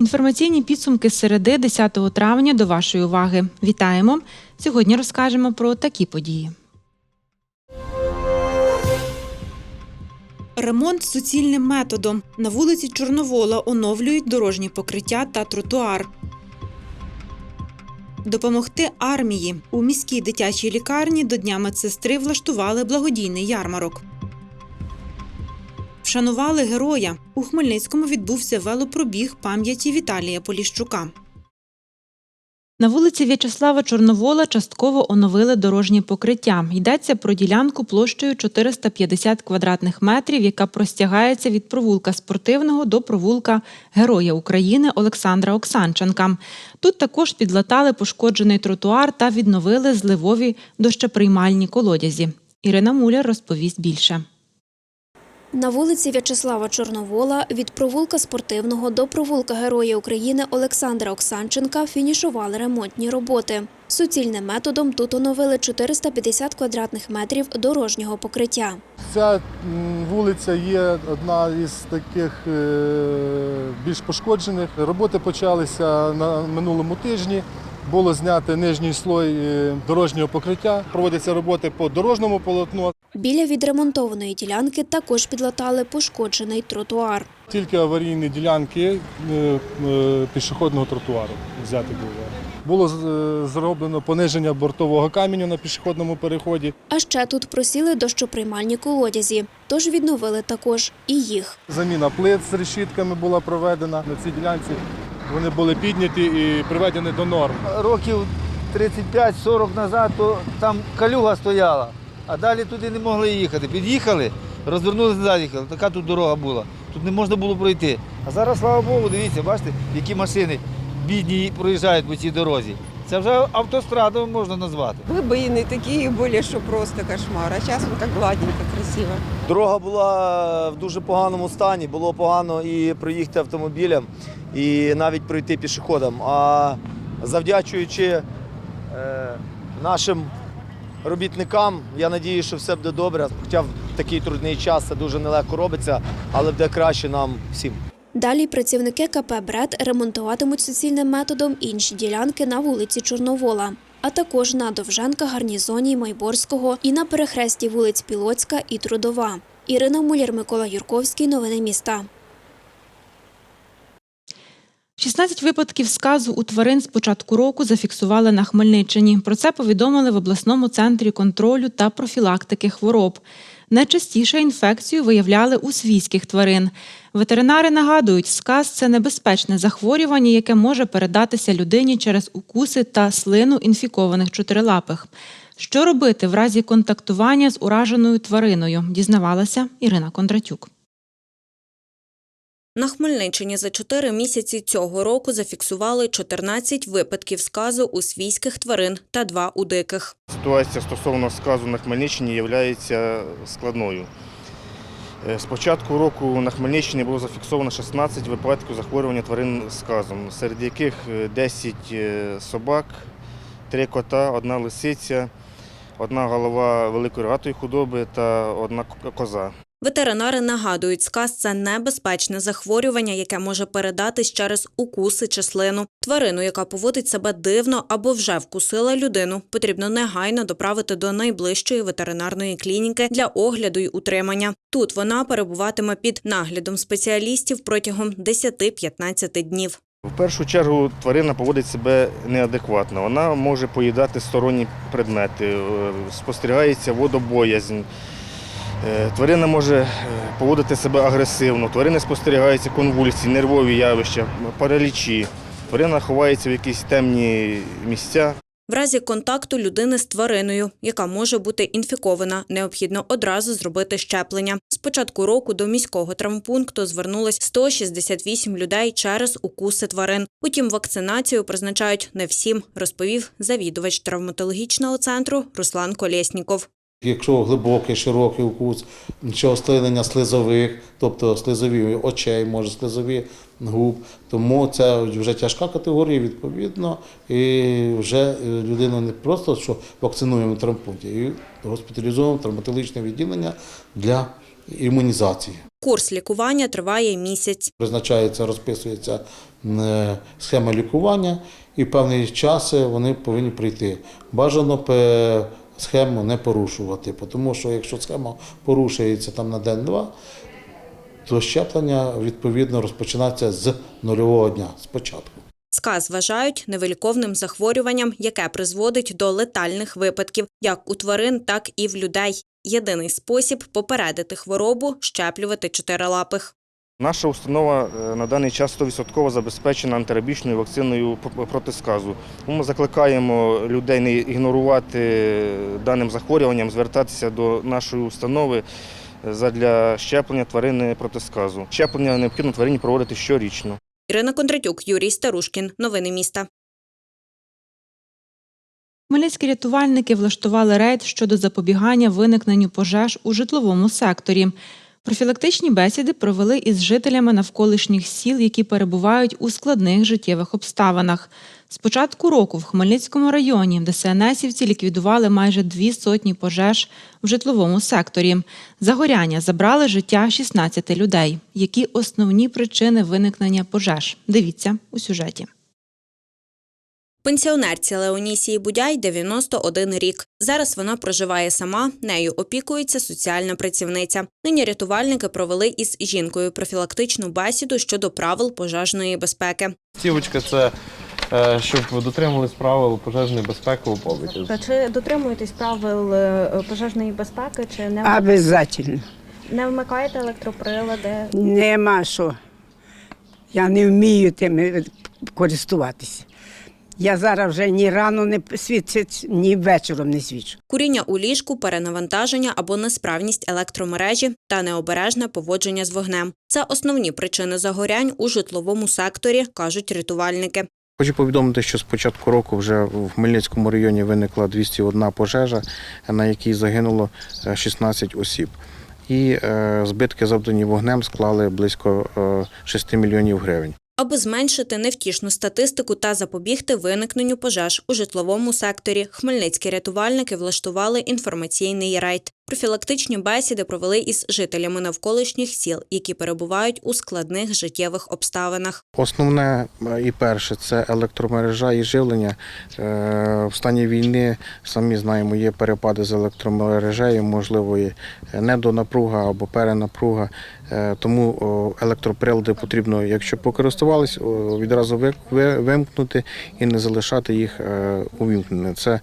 Інформаційні підсумки середи 10 травня до вашої уваги. Вітаємо! Сьогодні розкажемо про такі події. Ремонт суцільним методом. На вулиці Чорновола оновлюють дорожні покриття та тротуар. Допомогти армії. У міській дитячій лікарні до Дня медсестри влаштували благодійний ярмарок. Вшанували героя. У Хмельницькому відбувся велопробіг пам'яті Віталія Поліщука. На вулиці В'ячеслава Чорновола частково оновили дорожнє покриття. Йдеться про ділянку площею 450 квадратних метрів, яка простягається від провулка спортивного до провулка Героя України Олександра Оксанченка. Тут також підлатали пошкоджений тротуар та відновили зливові дощеприймальні колодязі. Ірина Муляр розповість більше. На вулиці В'ячеслава Чорновола від провулка спортивного до провулка Героя України Олександра Оксанченка фінішували ремонтні роботи. Суцільним методом тут оновили 450 квадратних метрів дорожнього покриття. Ця вулиця є одна із таких е, більш пошкоджених. Роботи почалися на минулому тижні. Було знято нижній слой е, дорожнього покриття. Проводяться роботи по дорожньому полотну. Біля відремонтованої ділянки також підлатали пошкоджений тротуар. Тільки аварійні ділянки е, е, пішохідного тротуару взяти було. Було зроблено пониження бортового каменю на пішохідному переході. А ще тут просіли дощоприймальні колодязі, тож відновили також і їх. Заміна плит з решітками була проведена на цій ділянці Вони були підняті і приведені до норм. років 35-40 назад, то там калюга стояла, а далі туди не могли їхати. Під'їхали, розвернулися назад їхали. Така тут дорога була. Тут не можна було пройти. А зараз, слава Богу, дивіться, бачите, які машини бідні проїжджають по цій дорозі. Це вже автостраду можна назвати. Выбоины такие были, что просто кошмар. А сейчас вот так гладненько, красиво. Дорога була в дуже поганому стані, було погано і проїхати автомобілем, і навіть пройти пішоходом. А завдячуючи е, нашим робітникам, я надію, що все буде добре. Хоча в такий трудний час це дуже нелегко робиться, але буде краще нам всім. Далі працівники КП «Бред» ремонтуватимуть суцільним методом інші ділянки на вулиці Чорновола, а також на Довженка, Гарнізоні, Майборського і на перехресті вулиць Пілоцька і Трудова. Ірина Муляр, Микола Юрковський. Новини міста. 16 випадків сказу у тварин з початку року зафіксували на Хмельниччині. Про це повідомили в обласному центрі контролю та профілактики хвороб. Найчастіше інфекцію виявляли у свійських тварин. Ветеринари нагадують, сказ це небезпечне захворювання, яке може передатися людині через укуси та слину інфікованих чотирилапих. Що робити в разі контактування з ураженою твариною, дізнавалася Ірина Кондратюк. На Хмельниччині за чотири місяці цього року зафіксували 14 випадків сказу у свійських тварин та два у диких. Ситуація стосовно сказу на Хмельниччині є складною. Е, З початку року на Хмельниччині було зафіксовано 16 випадків захворювання тварин сказом, серед яких е, 10 е, собак, 3 кота, одна лисиця, одна голова великої рогатої худоби та одна коза. Ветеринари нагадують, сказ це небезпечне захворювання, яке може передатись через укуси чи слину. Тварину, яка поводить себе дивно або вже вкусила людину, потрібно негайно доправити до найближчої ветеринарної клініки для огляду й утримання. Тут вона перебуватиме під наглядом спеціалістів протягом 10-15 днів. В першу чергу тварина поводить себе неадекватно. Вона може поїдати сторонні предмети, е, спостерігається водобоязнь. Е, Тварина може е, поводити себе агресивно, тварини спостерігаються конвульсії, нервові явища, паралічі. Тварина ховається в якісь темні місця. В разі контакту людини з твариною, яка може бути інфікована, необхідно одразу зробити щеплення. З початку року до міського травмпункту звернулось 168 людей через укуси тварин. Утім, вакцинацію призначають не всім, розповів завідувач травматологічного центру Руслан Колєсніков. Якщо глибокий, широкий укус, чи ослинення слизових, тобто слизові очей, може слизові губ, тому це вже тяжка категорія, відповідно, і вже е, людину не просто що вакцинуємо в травмпункті, і госпіталізуємо в травматологічне відділення для імунізації. Курс лікування триває місяць. Призначається, розписується е, схема лікування, і певний час е, вони повинні прийти. Бажано схему не порушувати, тому що якщо схема порушується там на день-два, то щеплення відповідно розпочинається з нульового дня спочатку. Сказ вважають невиліковним захворюванням, яке призводить до летальних випадків як у тварин, так і в людей. Єдиний спосіб попередити хворобу щеплювати чотирилапих. Наша установа е, на даний час 100% забезпечена антирабічною вакциною проти сказу. Ми закликаємо людей не ігнорувати даним захворюванням, звертатися до нашої установи е, задля щеплення тварини проти сказу. Щеплення необхідно тварині проводити щорічно. Ірина Кондратюк, Юрій Старушкін. Новини міста. Хмельницькі рятувальники влаштували рейд щодо запобігання виникненню пожеж у житловому секторі. Профілактичні бесіди провели із жителями навколишніх сіл, які перебувають у складних життєвих обставинах. З початку року в Хмельницькому районі ДСНСівці ліквідували майже дві сотні пожеж в житловому секторі. Загоряння забрали життя 16 людей. Які основні причини виникнення пожеж? Дивіться у сюжеті. Пенсіонерці Леонісії Будяй 91 рік. Зараз вона проживає сама, нею опікується соціальна працівниця. Нині рятувальники провели із жінкою профілактичну бесіду щодо правил пожежної безпеки. Цівочка це е, щоб дотримувались правил пожежної безпеки у побуті. Чи дотримуєтесь правил е, пожежної безпеки, чи не, Обязательно. не вмикаєте електроприлади? Нема що. Я не вмію тим е, користуватися. Я зараз вже ні рано не світить, ні вечором не свічу. Куріння у ліжку, перенавантаження або несправність електромережі та необережне поводження з вогнем. Це основні причини загорянь у житловому секторі, кажуть рятувальники. Хочу повідомити, що з початку року вже в Хмельницькому районі виникла 201 пожежа, на якій загинуло е, 16 осіб. І е, збитки, завдані вогнем, склали близько е, 6 мільйонів гривень. Аби зменшити невтішну статистику та запобігти виникненню пожеж у житловому секторі, хмельницькі рятувальники влаштували інформаційний рейд. Профілактичні бесіди провели із жителями навколишніх сіл, які перебувають у складних життєвих обставинах. Основне е, і перше це електромережа і живлення. Е, В стані війни самі знаємо, є перепади з електромережею, можливо, є недонапруга або перенапруга. Е, Тому електроприлади потрібно, якщо покористувались, відразу ви- ви- вимкнути і не залишати їх е, увімкненими. Е,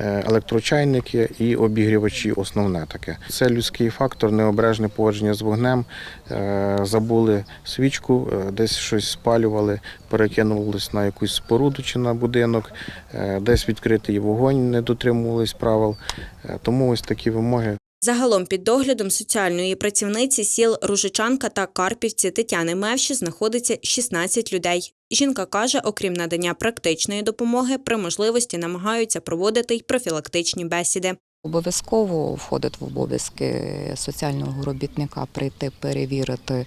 електрочайники і обігрівачі основне таке. Це людський фактор, необережне поводження з вогнем. Е, Забули свічку, е, десь щось спалювали, перекинулись на якусь споруду чи на будинок, е, десь відкритий вогонь, не дотримувались правил. Е, Тому ось такі вимоги Загалом під доглядом соціальної працівниці сіл Ружичанка та Карпівці Тетяни Мевші знаходиться 16 людей. Жінка каже, окрім надання практичної допомоги, при можливості намагаються проводити й профілактичні бесіди. Обов'язково входить в обов'язки соціального робітника прийти перевірити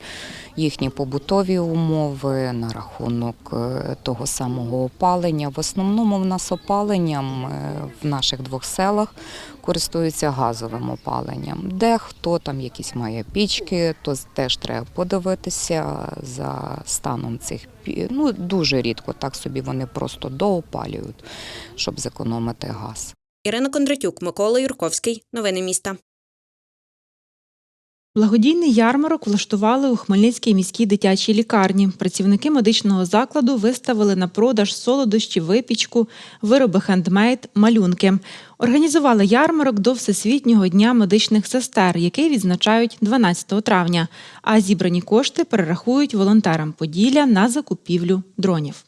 їхні побутові умови на рахунок е, того самого опалення. В основному в нас опаленням е, в наших двох селах користуються газовим опаленням. Дехто там якісь має пічки, то теж треба подивитися за станом цих Ну дуже рідко так собі вони просто доопалюють, щоб зекономити газ. Ірина Кондратюк, Микола Юрковський. Новини міста. Благодійний ярмарок влаштували у Хмельницькій міській дитячій лікарні. Працівники медичного закладу виставили на продаж солодощі, випічку, вироби хендмейд, малюнки. Організували ярмарок до Всесвітнього дня медичних сестер, який відзначають 12 травня. А зібрані кошти перерахують волонтерам Поділля на закупівлю дронів.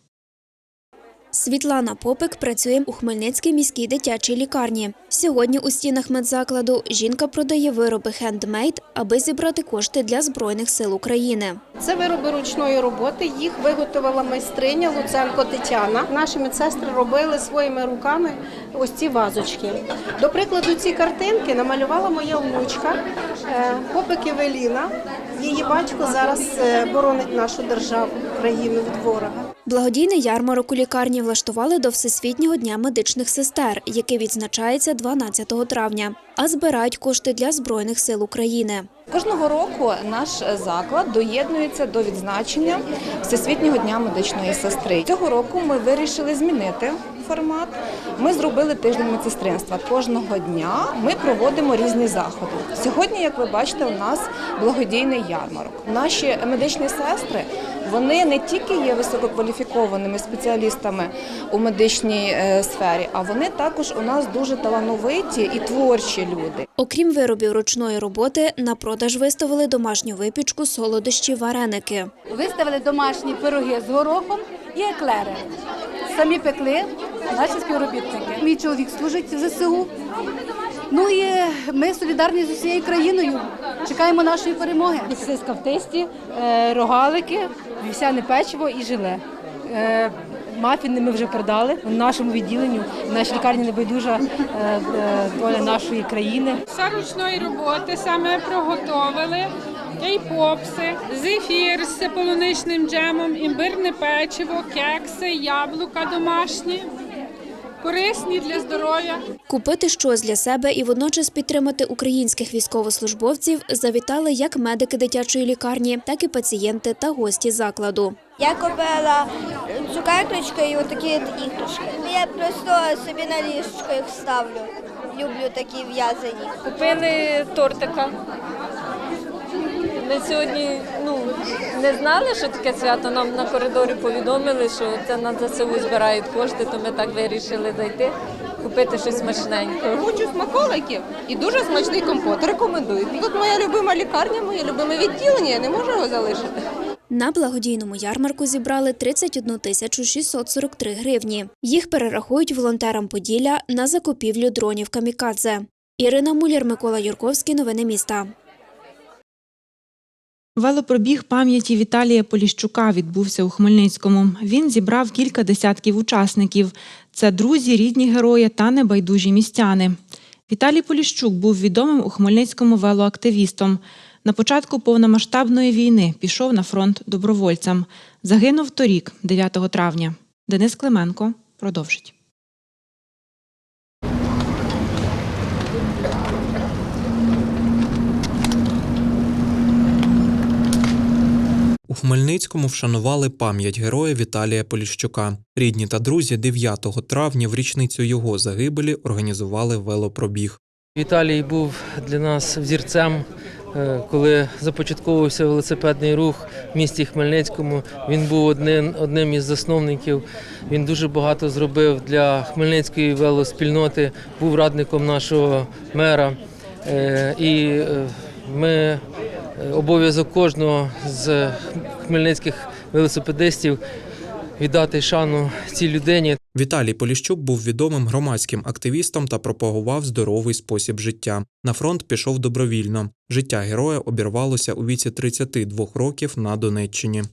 Світлана Попик працює у Хмельницькій міській дитячій лікарні. Сьогодні у стінах медзакладу жінка продає вироби хендмейд, аби зібрати кошти для Збройних сил України. Це вироби ручної роботи. Їх виготовила майстриня Луценко Тетяна. Наші медсестри робили своїми руками ось ці вазочки. До прикладу, ці картинки намалювала моя внучка е, Попик Евеліна. Її батько зараз е, боронить нашу державу, країну від ворога. Благодійний ярмарок у лікарні влаштували до Всесвітнього дня медичних сестер, який відзначається 12 травня, а збирають кошти для Збройних сил України. Кожного року наш заклад доєднується до відзначення Всесвітнього дня медичної сестри. Цього року ми вирішили змінити формат. Ми зробили тиждень медсестринства. Кожного дня ми проводимо різні заходи. Сьогодні, як ви бачите, у нас благодійний ярмарок. Наші медичні сестри вони не тільки є висококваліфікованими спеціалістами у медичній е, сфері, а вони також у нас дуже талановиті і творчі люди. Окрім виробів ручної роботи, на продаж виставили домашню випічку, солодощі, вареники. Виставили домашні пироги з горохом і еклери. Самі пекли наші співробітники. Мій чоловік служить в ЗСУ. Ну і ми солідарні з усією країною. Чекаємо нашої перемоги. Сиска в тесті, е, рогалики, вівсяне печиво і желе. Е, Мафіни ми вже продали в нашому відділенню. В нашій лікарні небайдужа е, доля нашої країни. Все ручної роботи саме приготовили. Кей-попси, зефір з полуничним джемом, імбирне печиво, кекси, яблука домашні, корисні для здоров'я. Купити щось для себе і водночас підтримати українських військовослужбовців завітали як медики дитячої лікарні, так і пацієнти та гості закладу. Я купила цукерочки і отакі іграшки. Я просто собі на ліжечко їх ставлю. Люблю такі в'язані. Купили тортика. Ми сьогодні ну, не знали, що таке свято. Нам на коридорі повідомили, що це на ЗСУ збирають кошти, то ми так вирішили зайти, купити щось смачненьке. Хочу смаколиків і дуже смачний компот. Рекомендую. Тут моя любима лікарня, моє любиме відділення, я не можу його залишити. На благодійному ярмарку зібрали 31 тисячу 643 гривні. Їх перерахують волонтерам Поділля на закупівлю дронів «Камікадзе». Ірина Муляр, Микола Юрковський. Новини міста. Велопробіг пам'яті Віталія Поліщука відбувся у Хмельницькому. Він зібрав кілька десятків учасників. Це друзі, рідні герої та небайдужі містяни. Віталій Поліщук був відомим у Хмельницькому велоактивістом. На початку повномасштабної війни пішов на фронт добровольцем. Загинув торік, 9 травня. Денис Клименко продовжить. У Хмельницькому вшанували пам'ять героя Віталія Поліщука. Рідні та друзі 9 травня в річницю його загибелі організували велопробіг. Віталій був для нас взірцем, е, коли започатковувався велосипедний рух в місті Хмельницькому. Він був одним, одним із засновників. Він дуже багато зробив для хмельницької велоспільноти, був радником нашого мера. Е, І е, ми обов'язок кожного з хмельницьких велосипедистів віддати шану цій людині. Віталій Поліщук був відомим громадським активістом та пропагував здоровий спосіб життя. На фронт пішов добровільно. Життя героя обірвалося у віці 32 років на Донеччині.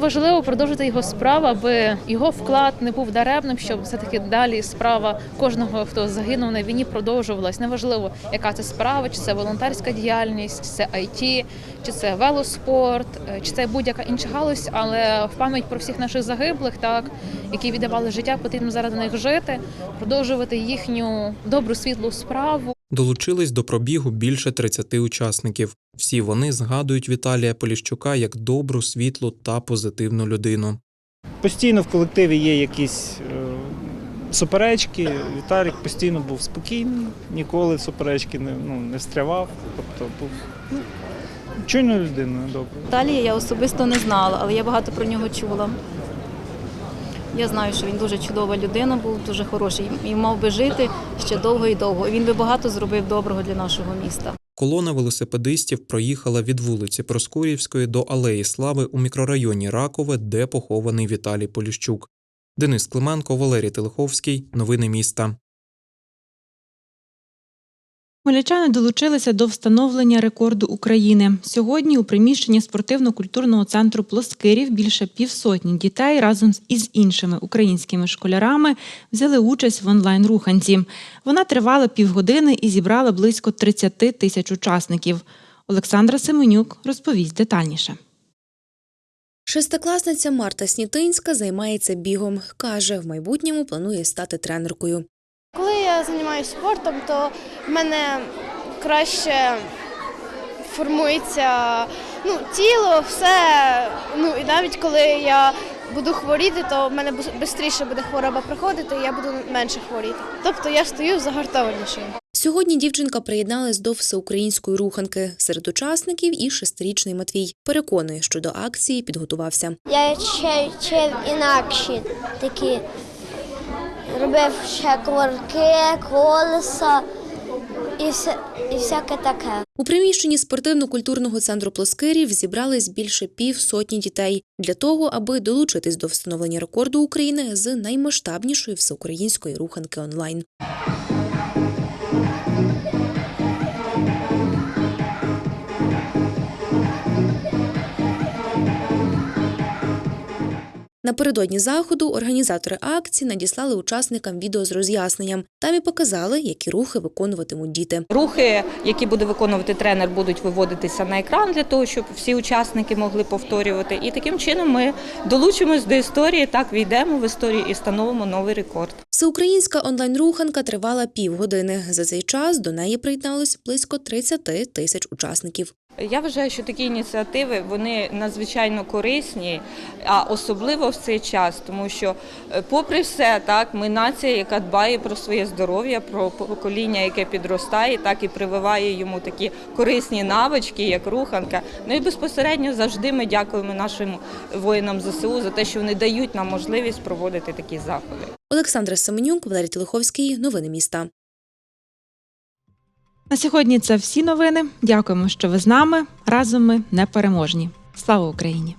Важливо продовжити його справу, аби його вклад не був даремним, щоб все-таки далі справа кожного, хто загинув на війні, продовжувалась. Неважливо, яка це справа, чи це волонтерська діяльність, чи це IT, чи це велоспорт, е, чи це будь-яка інша галузь, але в пам'ять про всіх наших загиблих, так які віддавали життя, потрібно заради них жити, продовжувати їхню добру світлу справу. Долучились до пробігу більше 30 учасників. Всі вони згадують Віталія Поліщука як добру, світлу та позитивну людину. Постійно в колективі є якісь е, суперечки. Віталік постійно був спокійний, ніколи в суперечки не, ну, не встрявав. Тобто був ну, чуйною людиною добре. Віталія я особисто не знала, але я багато про нього чула. Я знаю, що він дуже чудова людина, був дуже хороший і мав би жити ще довго і довго. Він би багато зробив доброго для нашого міста. Колона велосипедистів проїхала від вулиці Проскурівської до Алеї Слави у мікрорайоні Ракове, де похований Віталій Поліщук. Денис Клименко, Валерій Телеховський. Новини міста. Хмельничани долучилися до встановлення рекорду України. Сьогодні у приміщенні спортивно-культурного центру Плоскирів більше півсотні дітей разом із іншими українськими школярами взяли участь в онлайн-руханці. Вона тривала півгодини і зібрала близько 30 тисяч учасників. Олександра Семенюк розповість детальніше. Шестикласниця Марта Снітинська займається бігом. Каже, в майбутньому планує стати тренеркою. Коли я займаюся спортом, то в мене краще формується ну, тіло, все. Ну і навіть коли я буду хворіти, то в мене швидше буде хвороба проходити, і я буду менше хворіти. Тобто я стою загартованішою. Сьогодні дівчинка приєдналась до всеукраїнської руханки. Серед учасників і шестирічний Матвій. Переконує, що до акції підготувався. Я ще вчив інакші такі. Робив ще коварки, колеса і, все, і всяке таке. У приміщенні спортивно-культурного центру Плоскирів зібрались більше пів сотні дітей для того, аби долучитись до встановлення рекорду України з наймасштабнішої всеукраїнської руханки онлайн. Напередодні заходу організатори акції надіслали учасникам відео з роз'ясненням. Там і показали, які рухи виконуватимуть діти. Рухи, які буде виконувати тренер, будуть виводитися на екран для того, щоб всі учасники могли повторювати. І таким чином ми долучимось до історії, так війдемо в історію і встановимо новий рекорд. Всеукраїнська онлайн-руханка тривала півгодини. За цей час до неї приєдналось близько 30 тисяч учасників. Я вважаю, що такі ініціативи вони надзвичайно корисні, а особливо в цей час, тому що, е, попри все, так ми нація, яка дбає про своє здоров'я, про покоління, яке підростає, так і прививає йому такі корисні навички, як руханка. Ну і безпосередньо завжди ми дякуємо нашим воїнам ЗСУ за те, що вони дають нам можливість проводити такі заходи. Олександра Семенюк, Валерій Телеховський. Новини міста. На сьогодні це всі новини. Дякуємо, що ви з нами. Разом ми непереможні. Слава Україні!